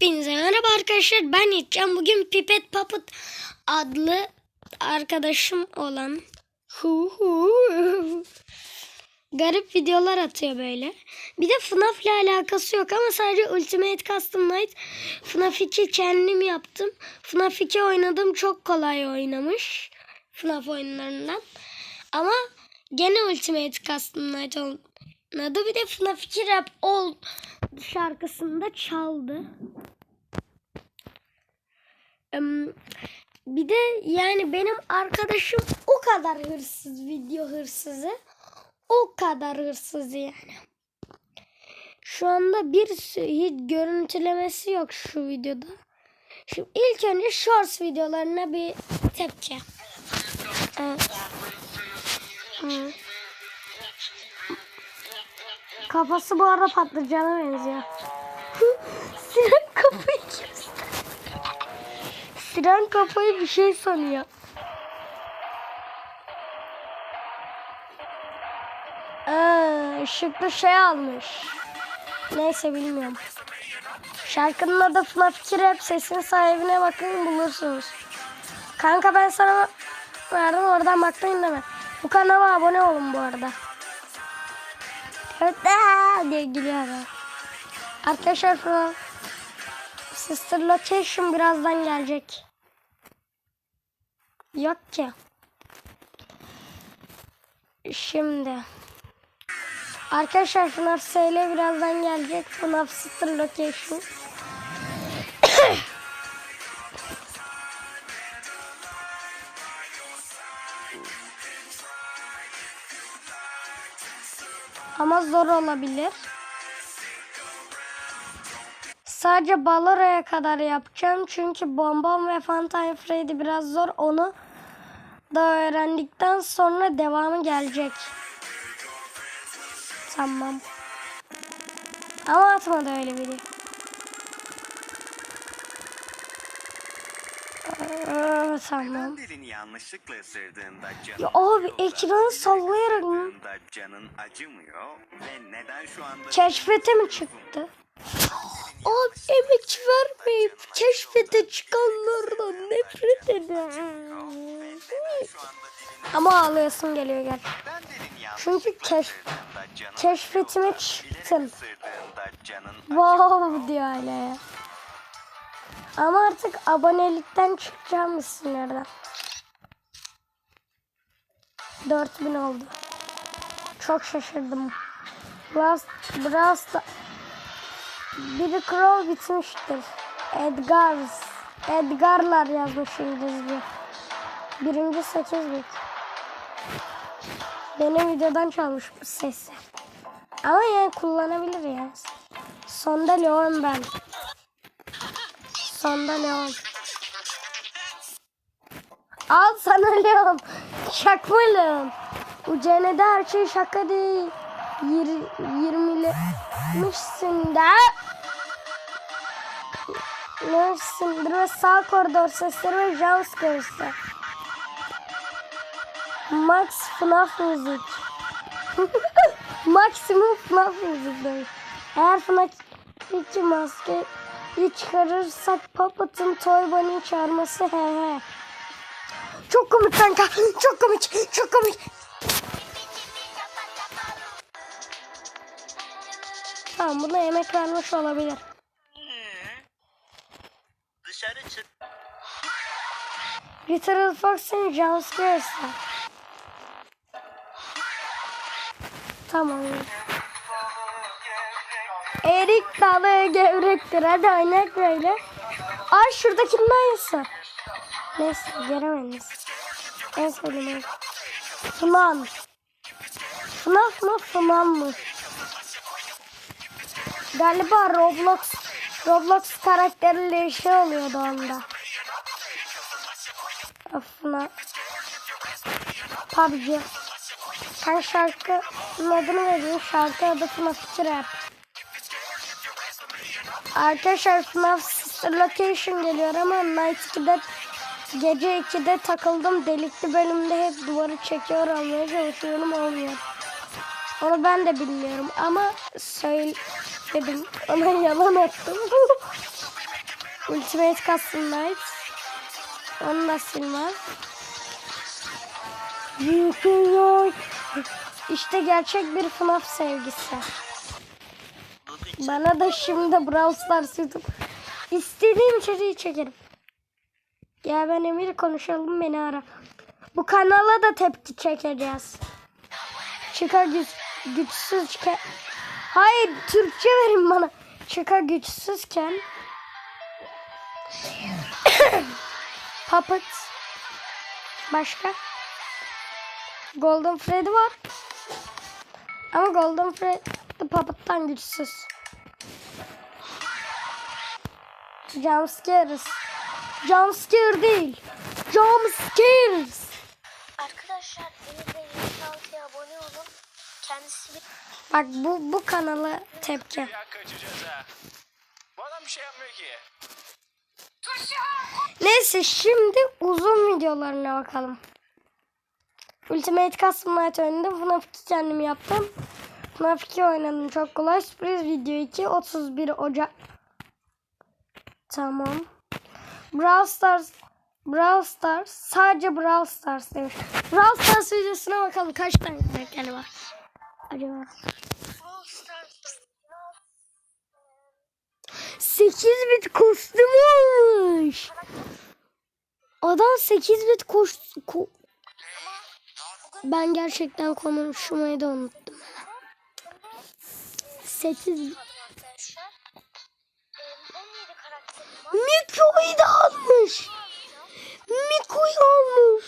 Hepinize merhaba arkadaşlar ben Yiğitcan. Bugün Pipet Puppet adlı arkadaşım olan garip videolar atıyor böyle. Bir de FNAF ile alakası yok ama sadece Ultimate Custom Night FNAF 2 kendim yaptım. FNAF 2 oynadım çok kolay oynamış FNAF oyunlarından. Ama gene Ultimate Custom Night oynadı. Bir de FNAF 2 Rap All şarkısında çaldı. Bir de yani benim arkadaşım o kadar hırsız, video hırsızı. O kadar hırsız yani. Şu anda bir hiç görüntülemesi yok şu videoda. Şimdi ilk önce shorts videolarına bir tepki. Evet. Kafası bu arada patlıcana benziyor. Göster. Siren kafayı bir şey sanıyor. Aa, ışıklı şey almış. Neyse bilmiyorum. Şarkının adı 2 Rap sesin sahibine bakın bulursunuz. Kanka ben sana verdim oradan baktın deme. Bu kanala abone olun bu arada. Evet diye gülüyor. Arkadaşlar şu Sister Location birazdan gelecek. Yok ki. Şimdi. Arkadaşlar FNAF SL birazdan gelecek. FNAF Sister Location. Ama zor olabilir. Sadece Balora'ya kadar yapacağım. Çünkü Bonbon ve Funtime Freddy biraz zor. Onu da öğrendikten sonra devamı gelecek. Tamam. Ama atmadı öyle biri. Ee, tamam. Dilini yanlışlıkla ısırdığında canın Ya abi ekranı sallayarak mı? Canın acımıyor ve neden şu anda Keşfete mi çıktı? Abi emek vermeyip keşfete çıkanlardan nefret ederim. Ama ağlayasın geliyor gel. Çünkü keş, keşfetime canın Wow diyor hala. Ama artık abonelikten çıkacağım isimlerden. 4000 oldu. Çok şaşırdım. Blast, Blast, biri Crow bitmiştir. Edgars, Edgarlar yazmış İngilizce. Birinci 8 bit. Benim videodan çalmış bu sesi. Ama yani kullanabilir yani. Sonda Leon ben. Sonda Leon. Al sana Leon. Şakma Leon. Bu cenede her şey şaka değil. Yir, yirmilemişsin de. Neresindir ve sağ koridor sesleri ve jumpscares'ı. Max FNAF müzik. Maksimum FNAF müzik demiş. Eğer FNAF 2 maske çıkarırsak Puppet'ın Toy Bunny'i çağırması he he. Çok komik kanka. Çok komik. Çok komik. Tamam buna yemek vermiş olabilir. Little Fox'ın Jumpscares'ı. Tamam. Erik dalı gevrektir. Hadi oynak böyle. Ay şuradakinin aynısı. Neyse göremeyiz. En sevdiğim Flan. FNAF mı Flan mı? Galiba Roblox Roblox karakteriyle şey oluyordu onda. FNAF. PUBG. Her şarkının adını veriyor. Şarkı adı FNAF 2 Rap. Arkadaşlar FNAF Location geliyor ama Night 2'de gece 2'de takıldım. Delikli bölümde hep duvarı çekiyor almaya çalışıyorum olmuyor. Onu ben de bilmiyorum ama söyledim. Ona yalan attım. Ultimate Custom Night. Onu da silmez. Yıkıyor. İşte gerçek bir FNAF sevgisi. Bana da şimdi Brawl Stars YouTube. İstediğim içeriği çekerim. Ya ben Emir konuşalım beni ara. Bu kanala da tepki çekeceğiz. Çıka güç, güçsüzken. Hayır Türkçe verin bana. Çıka güçsüzken. Puppet. Başka? Golden Freddy var. Ama Golden Freddy Puppet'tan güçsüz. Jumpscares. Jumpscare değil. Jumpscares. Arkadaşlar Emir Bey 26'ya abone olun. Kendisi bir Bak bu bu kanala tepki. Ya kaçacağız ha. Bu adam bir şey yapmıyor ki. Neyse şimdi uzun videolarına bakalım. Ultimate Custom Night oynadım. FNAF 2 kendim yaptım. FNAF 2 oynadım. Çok kolay. Sürpriz video 2. 31 Ocak. Tamam. Brawl Stars. Brawl Stars. Sadece Brawl Stars demiş. Brawl Stars videosuna bakalım. Kaç tane karakteri var? Acaba. 8 bit kostüm olmuş. Adam 8 bit koş... ko- ben gerçekten konuşmayı da unuttum. 8 bit. arkadaşlar. 17 karakterim var. Miko'yu da almış. Miko'yu almış.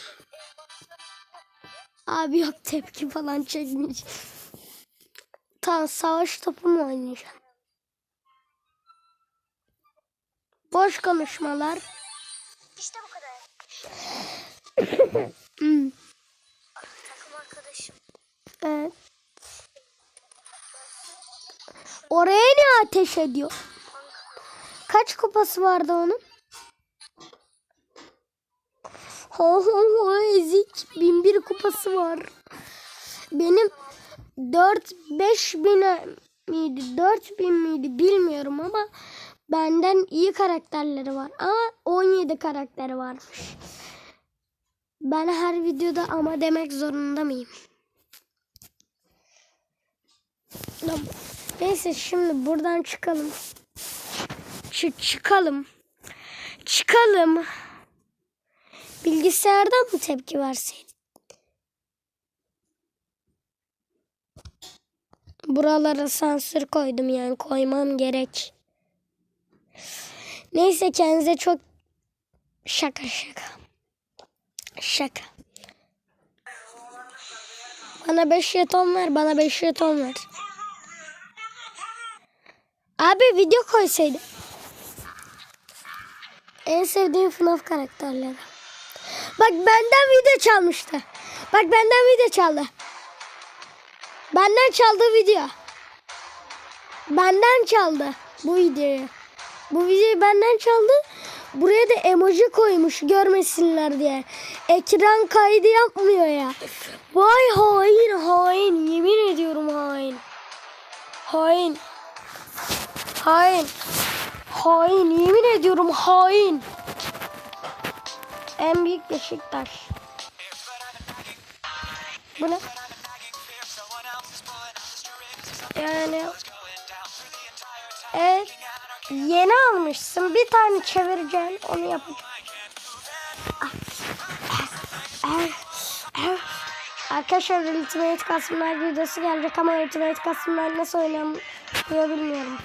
Abi yok tepki falan çekmiş. Tamam savaş topu mu oynayacağım? Boş konuşmalar. İşte bu kadar. Hmm, Takım arkadaşım. evet. Oraya ne ateş ediyor? Kaç kupası vardı onun? Ho ho ho ezik. Bin bir kupası var. Benim 4-5 bin miydi 4 bin miydi bilmiyorum ama benden iyi karakterleri var. Ama 17 karakteri varmış. Ben her videoda ama demek zorunda mıyım? Neyse şimdi buradan çıkalım. Çı- çıkalım. Çıkalım. Bilgisayardan mı tepki verseydin? Buralara sansür koydum yani koymam gerek. Neyse kendinize çok şaka şaka. Şaka. Bana 5 jeton ver, bana 5 jeton ver. Abi video koysaydı. En sevdiğim FNAF karakterleri. Bak benden video çalmıştı. Bak benden video çaldı. Benden çaldı video. Benden çaldı bu videoyu. Bu videoyu benden çaldı. Buraya da emoji koymuş görmesinler diye. Ekran kaydı yapmıyor ya. Vay hain hain yemin ediyorum hain. Hain. Hain. Hain yemin ediyorum hain. En büyük Beşiktaş. Bu ne? Yani Evet. Yeni almışsın. Bir tane çevireceksin. Onu yapacağım. Arkadaşlar Ultimate Custom'lar videosu gelecek ama Ultimate Custom'lar nasıl oynanıyor bilmiyorum.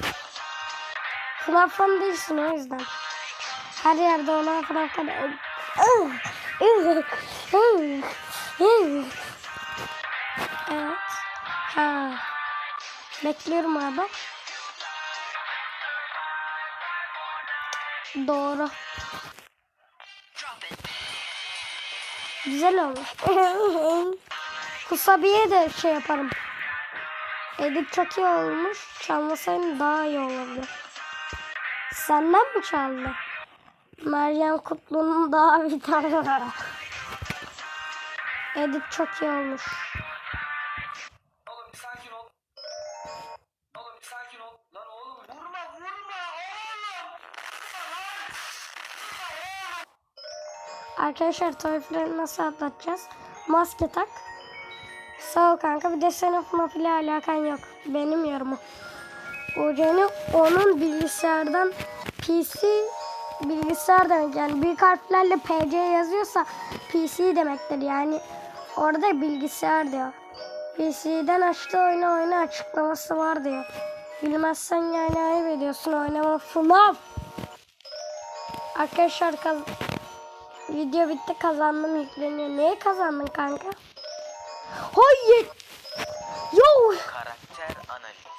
Fan değilsin o yüzden. Her yerde olan FNAF kadar. Evet. Ha. Bekliyorum abi. Doğru. Güzel olmuş. Kusabiye de şey yaparım. Edit çok iyi olmuş. Çalmasaydın daha iyi olurdu. Senden mi çaldı? Meryem Kutlu'nun daha bir tane var. Edit çok iyi olmuş. Arkadaşlar toy freni nasıl atlatacağız? Maske tak. Sağ ol kanka. Bir de senin FNAF ile alakan yok. Benim yorumum. Uceni onun bilgisayardan PC bilgisayar demek yani büyük harflerle PC yazıyorsa PC demektir yani orada bilgisayar diyor. PC'den açtı oyunu oyunu açıklaması var diyor. Bilmezsen yani ayıp ediyorsun oynama FNAF. Arkadaşlar kaz video bitti kazandım yükleniyor. Neye kazandın kanka? Hayır. Yo. Karakter analiz.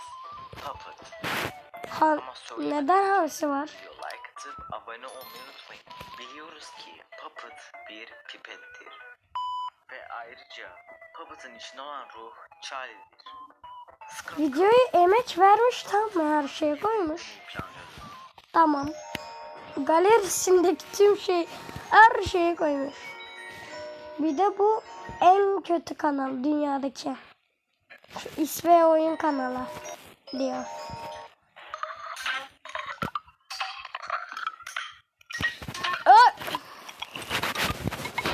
Puppet. Ha, neden hamsi var? Like atıp abone olmayı unutmayın. Biliyoruz ki Puppet bir pipettir. Ve ayrıca Puppet'ın içinde olan ruh Charlie'dir. Videoyu emek vermiş tam mı her şeye koymuş. Tamam. Galerisindeki tüm şey her şeyi koymuş. Bir de bu en kötü kanal dünyadaki. Şu İsve oyun kanalı diyor.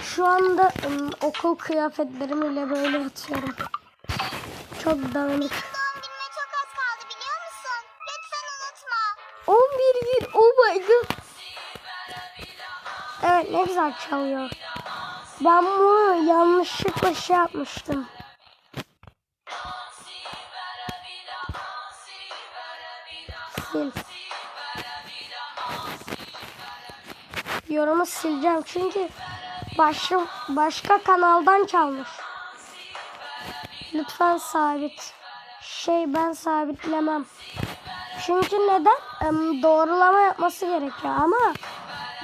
Şu anda okul kıyafetlerimle böyle yatıyorum. Çok dağınık. Evet ne güzel çalıyor. Ben bunu yanlışlıkla şey yapmıştım. Sil. Yorumu sileceğim çünkü başka, başka kanaldan çalmış. Lütfen sabit. Şey ben sabitlemem. Çünkü neden? Doğrulama yapması gerekiyor ama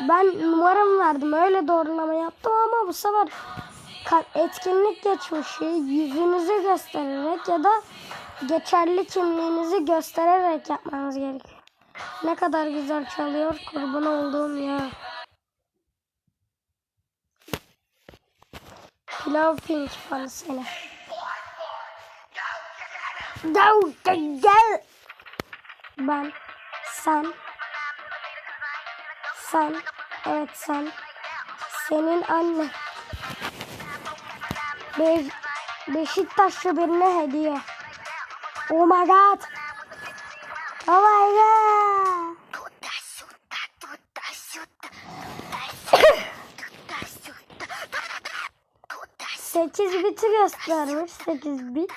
ben numaramı verdim. Öyle doğrulama yaptım ama bu sefer etkinlik geçmişi yüzünüzü göstererek ya da geçerli kimliğinizi göstererek yapmanız gerekiyor. Ne kadar güzel çalıyor kurban olduğum ya. Pilav pink fanı seni. Gel gel. Ben, sen, sen, evet sen, senin anne. Be Beşiktaşlı birine hediye. Oh my god. Oh my god. Sekiz biti göstermiş. Sekiz bit.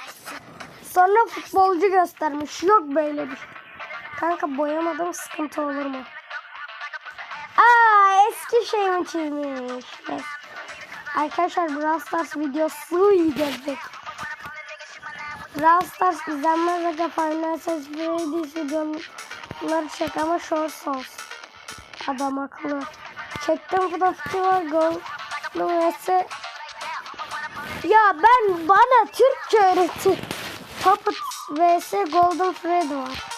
Sonra futbolcu göstermiş. Yok böyle bir. şey. Kanka boyamadım sıkıntı olur mu? Eski şeyimi çizmiş. Evet. Arkadaşlar Brawl Stars videosu gelecek. Brawl Stars izlenmez ve Final Search Paradise videoları çek ama shorts olsun. Adam akıllı. Çektim fotoğrafı var gol. Numarası. Ya ben bana Türkçe öğretti. Puppet vs Golden Freddy var.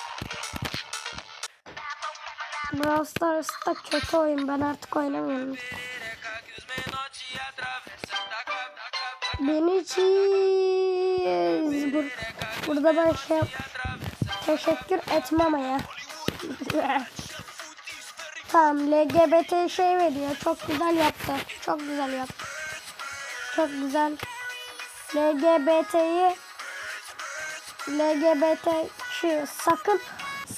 Brawl Stars'ta kötü oyun. Ben artık oynamıyorum. Beni çiz. Bur burada ben şey teşekkür etmem ya. tamam LGBT şey veriyor. Çok güzel yaptı. Çok güzel yaptı. Çok güzel. LGBT'yi LGBT şu sakın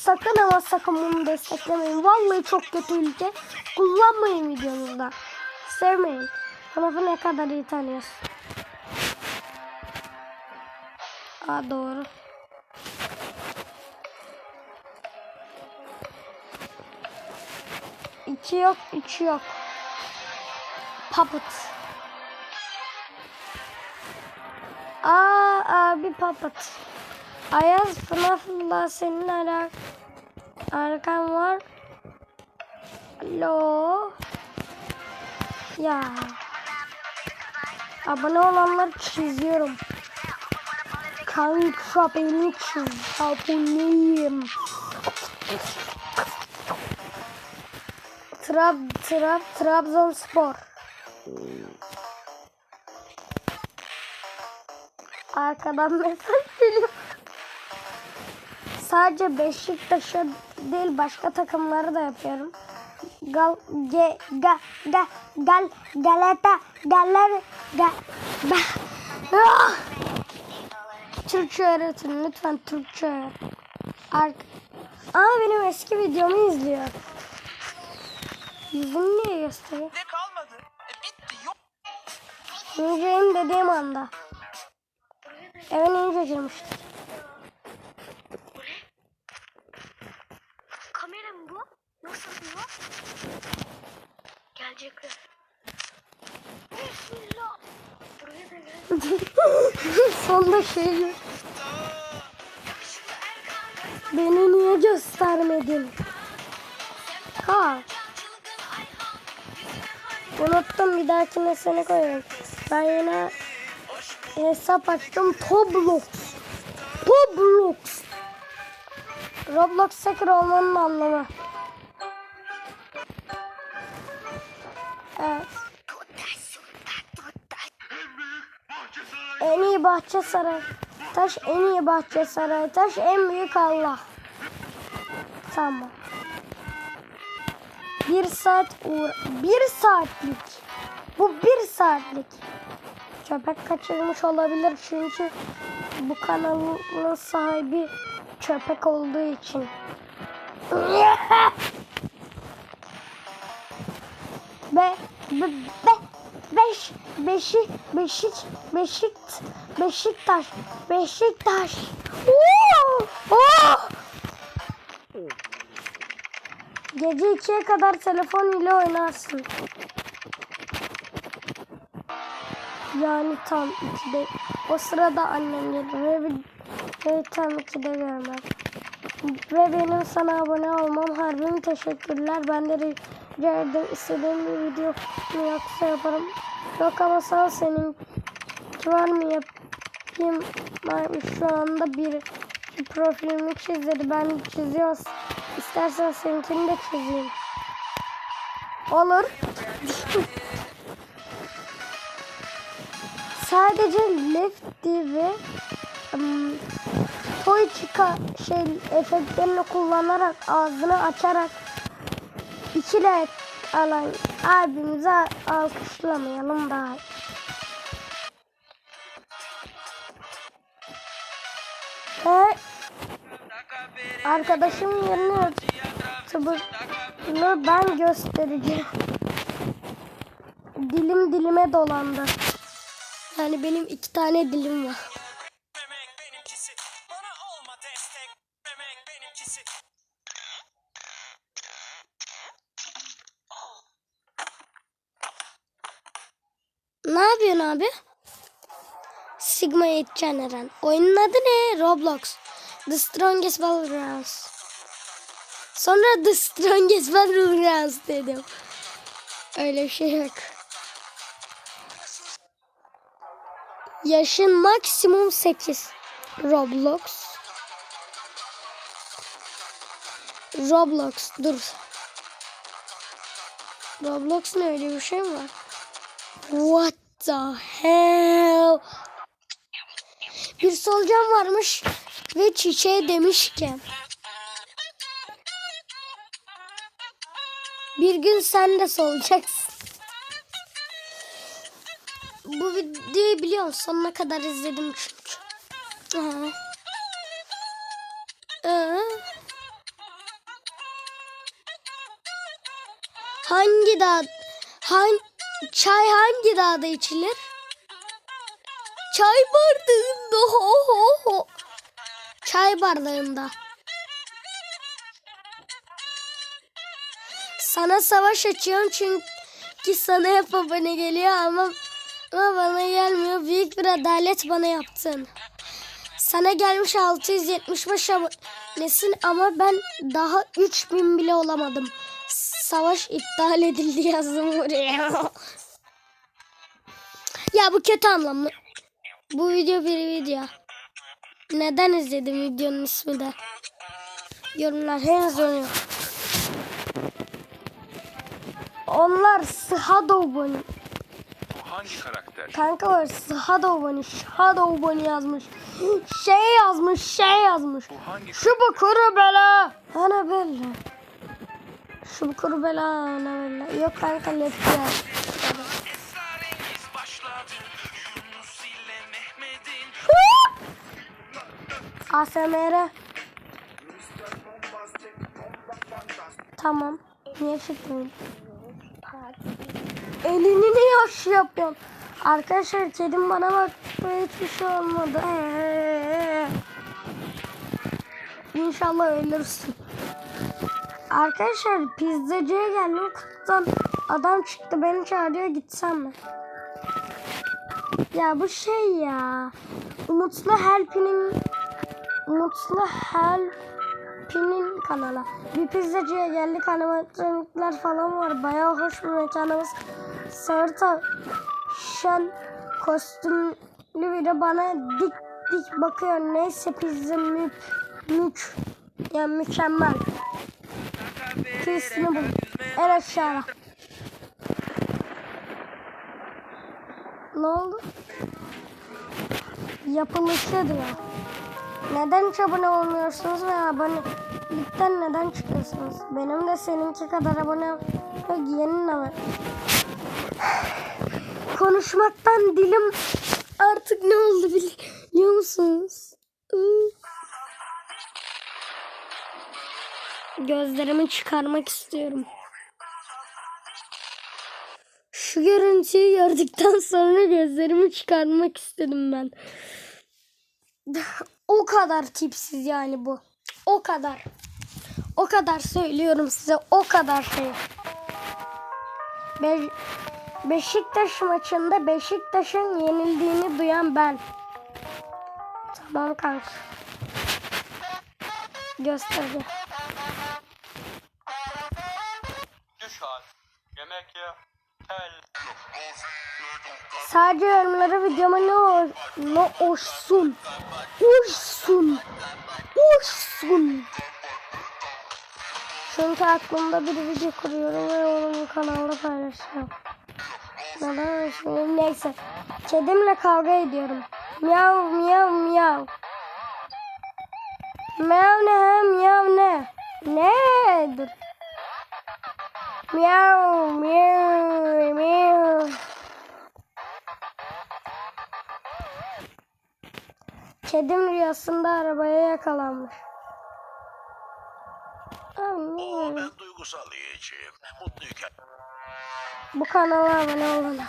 sakın ama sakın bunu desteklemeyin. Vallahi çok kötü ülke. Kullanmayın videonuzda. Sevmeyin. FNAF'ı ne kadar iyi tanıyorsun. Aa doğru. İki yok, üçü yok. Puppet. Aa abi Puppet. Ayaz FNAF'la senin alak arkan var. Alo. Ya. Abone olanları çiziyorum. Kanka beni çiz. Aboneyim. Trab, Trab, Trabzonspor. Arkadan mesaj geliyor. Sadece Beşiktaş'a değil başka takımları da yapıyorum. gal ge ga ga gal galata galler ga ba Ah! Türkçe öğretin lütfen Türkçe öğret. Ark Aa benim eski videomu izliyor. Yüzünü niye gösteriyor? Ne kalmadı? E, bitti yok. İneceğim dediğim anda. Eve ninja girmişti. Kamera mı bu? Nasıl bu? Gelecekler. Bismillah. Buraya da gel. Şey Beni niye göstermedin? Ha. Unuttum bir dahakine seni koyarım. Ben yine hesap açtım. Toblox. Toblox. Roblox hacker olmanın anlamı. En iyi bahçe saray. Taş en iyi bahçe saray. Taş en büyük Allah. Tamam. Bir saat uğra... Bir saatlik. Bu bir saatlik. Köpek kaçırmış olabilir çünkü bu kanalın sahibi köpek olduğu için. Be, be, be, beş, beşi, beşik, beşik, beşiktaş, beşiktaş. Oo, oo. Gece ikiye kadar telefon ile oynarsın. Yani tam ikide. O sırada annem gelir ve, ve tam ikide görmem. Ve benim sana abone olmam harbim teşekkürler. Ben de ederim istediğim bir video mu yoksa yaparım. Yok ama sağ senin var mı yapayım varmış şu anda bir profilimi çizdi. Ben çiziyorum. İstersen seninkini de çizeyim. Olur. Sadece lefty ve ım, toy çıka şey efektlerini kullanarak ağzını açarak ikile alan abimize alkışlamayalım daha. Ve arkadaşım yerini YouTuber'ını ben göstereceğim. Dilim dilime dolandı. Yani benim iki tane dilim var. Abi? Sigma 8 Eren. Oyunun adı ne? Roblox. The Strongest Battlegrounds. Sonra The Strongest Battlegrounds dedim. Öyle bir şey yok. Yaşın maksimum 8. Roblox. Roblox. Dur. Roblox ne öyle bir şey mi var? What the hell? Bir solucan varmış ve çiçeğe demiş ki bir gün sen de solacaksın. Bu videoyu biliyor musun? Sonuna kadar izledim çünkü. Aha. Ee? Hangi dağ hangi çay hangi dağda içilir? Çay bardağında ho ho ho. Çay bardağında. Sana savaş açıyorum çünkü sana hep abone geliyor ama, ama bana gelmiyor. Büyük bir adalet bana yaptın. Sana gelmiş 675 abonesin ama ben daha 3000 bile olamadım. Savaş iptal edildi yazdım buraya. ya bu kötü anlamlı. Bu video bir video. Neden izledim videonun ismi de? Yorumlar henüz dönüyor. Onlar Shadow Bunny. Hangi karakter? Kanka var Shadow Bunny. Shadow Bunny yazmış. Şey yazmış, şey yazmış. Şu bakuru bela. Ana bella. Şu kuru bela böyle. Yok kanka lep ya. ASMR. Tamam. Niye çıktın? Elini niye yaş yapıyorsun? Arkadaşlar kedim bana bak. Hiçbir şey olmadı. İnşallah ölürsün. Arkadaşlar pizzacıya geldim. Kutudan adam çıktı. Beni çağırıyor gitsem mi? Ya bu şey ya. Umutlu Help'inin Umutlu Help'inin kanalı. Bir pizzacıya geldik. Animatronikler falan var. Bayağı hoş bir mekanımız. Sarıta şen kostümlü biri bana dik dik bakıyor. Neyse pizza mü, mük. Yani mükemmel. Pisini bul. En aşağıya. Ne oldu? Yapılışı diyor. Neden hiç abone olmuyorsunuz ve abonelikten neden çıkıyorsunuz? Benim de seninki kadar abone yok yenin ama. Konuşmaktan dilim artık ne oldu biliyor musunuz? Gözlerimi çıkarmak istiyorum. Şu görüntüyü gördükten sonra gözlerimi çıkarmak istedim ben. O kadar tipsiz yani bu. O kadar. O kadar söylüyorum size. O kadar şey. Be Beşiktaş maçında Beşiktaş'ın yenildiğini duyan ben. Tamam kanka. Gösterdi. Yemek ye. Tel. Sadece yorumlara videoma ne o ne olsun. Olsun. Olsun. Çünkü aklımda bir video kuruyorum ve onu kanalda paylaşacağım. Neden şimdi neyse. Kedimle kavga ediyorum. Miyav miyav miyav. Miyav ne miyav ne? Ne? Dur. Miyav miyav miyav. Kedim rüyasında arabaya yakalanmış. Abi ne yani? Ben duygusal yiyeceğim. Mutluyken Bu kanala abone olun.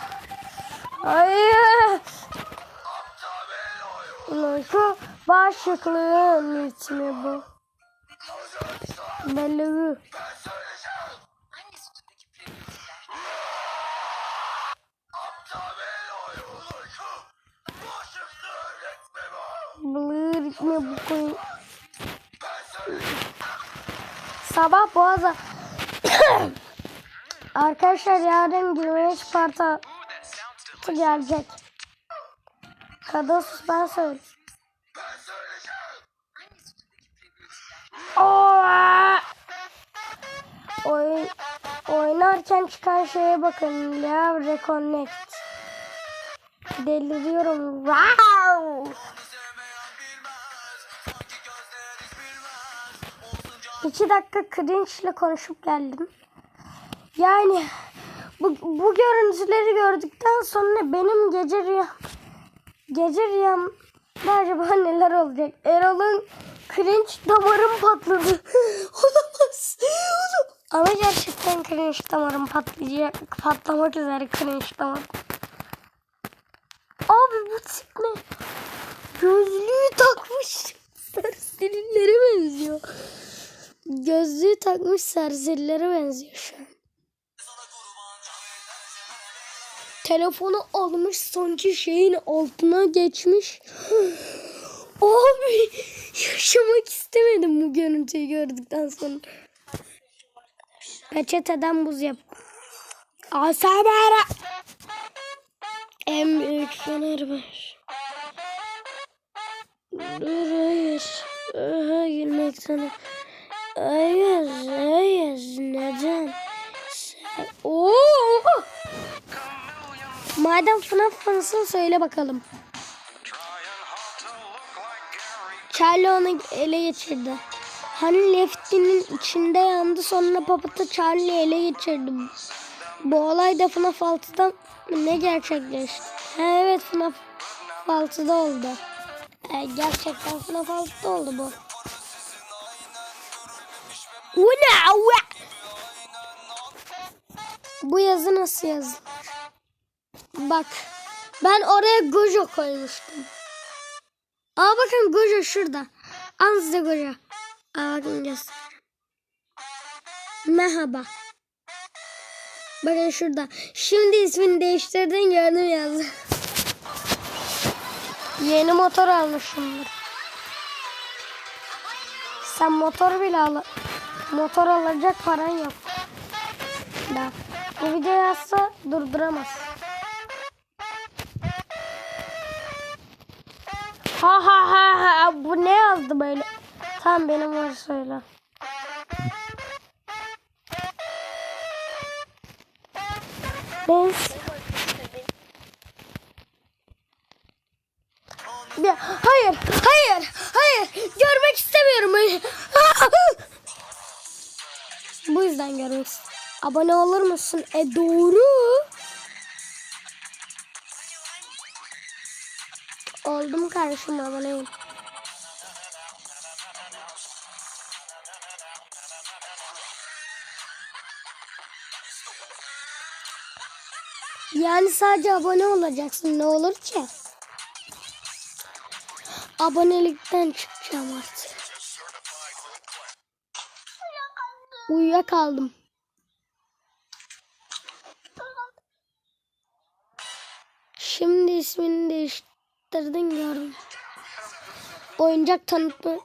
Hayır. Uyku bağışıklığın ritmi bu. Belli. koyayım. Sabah boğaza. Arkadaşlar yarın 23 Sparta gelecek. Kados ben söyle. Oyun, oynarken çıkan şeye bakın. Ya Reconnect. Deliriyorum. Rah! 2 dakika cringe ile konuşup geldim. Yani bu, bu görüntüleri gördükten sonra benim gece rüyam gece rüyamda acaba neler olacak? Erol'un cringe damarım patladı. Olamaz. Ama gerçekten cringe damarım patlayacak. Patlamak üzere cringe damarım. Abi bu tip ne? Gözlüğü takmış. Sarı benziyor. Gözlüğü takmış serserilere benziyor şu an. Telefonu almış sanki şeyin altına geçmiş. Abi yaşamak istemedim bu görüntüyü gördükten sonra. Peçeteden buz yap. Asabara. En büyük fener var. Dur hayır. Aha gülmek sana. Hayır hayır neden? Oo! Madem FNAF fanısın söyle bakalım. Charlie onu ele geçirdi. Hani Lefty'nin içinde yandı sonra Papat'ı Charlie ele geçirdi. Bu olay da FNAF 6'da ne gerçekleşti? Ha, evet FNAF 6'da oldu. E, gerçekten FNAF 6'da oldu bu. Bu yazı nasıl yazılır? Bak. Ben oraya Gojo koymuştum. Aa bakın Gojo şurada. Al size Gojo. Aa bakın göster. Merhaba. Bakın şurada. Şimdi ismini değiştirdin gördüm yazdı. Yeni motor almışımdır. Sen motor bile al. Motor alacak paran yok. Da. Bu video yazsa durduramaz. Ha ha ha ha. Bu ne yazdı böyle? Tam benim var söyle. Neyse. Yüzden görmek. Abone olur musun? E doğru. Oldum kardeşim aboneyim. Yani sadece abone olacaksın ne olur ki? Abonelikten çıkacağım artık. Uyuyakaldım. Şimdi ismini değiştirdin gördüm. Oyuncak tanıtma.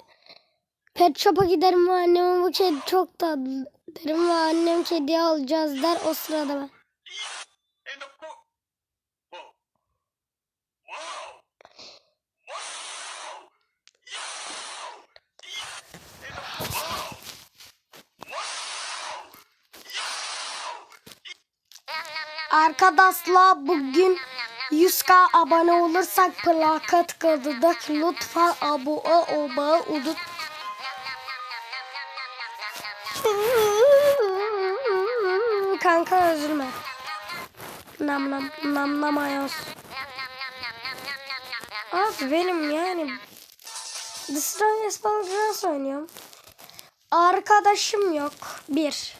Pet shop'a giderim ve anneme bu kedi çok tatlı derim ve annem kediyi alacağız der o sırada ben. Arkadaşlar bugün 100k abone olursak plakat kazıdık. Lütfen abone olmayı unut. Kanka üzülme. Nam nam nam nam ayos. Abi benim yani The Strongest Balgras oynuyorum. Arkadaşım yok. Bir.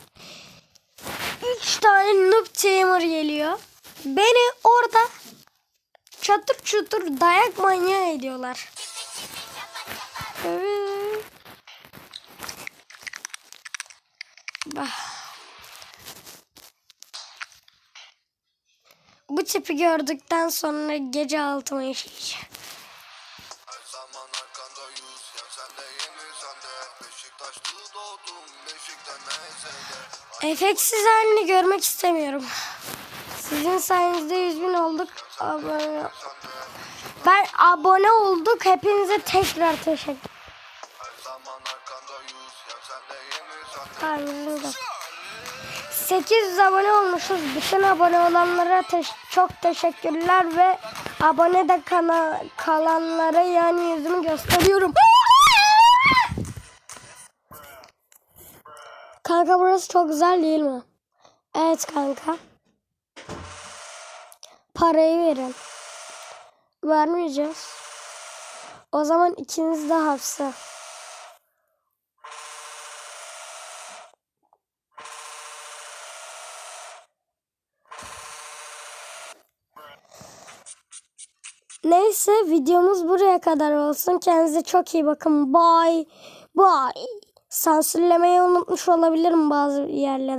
Üç tane noob tamer geliyor. Beni orada çatır çutur dayak manyağı ediyorlar. Evet. Bu tipi gördükten sonra gece altıma işleyeceğim. Efeksiz halini görmek istemiyorum. Sizin sayenizde 100 bin olduk. Abone. Ben abone olduk. Hepinize tekrar teşekkür de. 800 abone olmuşuz. Bütün abone olanlara teş- çok teşekkürler ve abone de kana- kalanlara yani yüzümü gösteriyorum. Kanka burası çok güzel değil mi? Evet kanka. Parayı verin. Vermeyeceğiz. O zaman ikiniz de hapse. Neyse videomuz buraya kadar olsun. Kendinize çok iyi bakın. Bye. Bye. Sansürlemeyi unutmuş olabilirim bazı yerlere.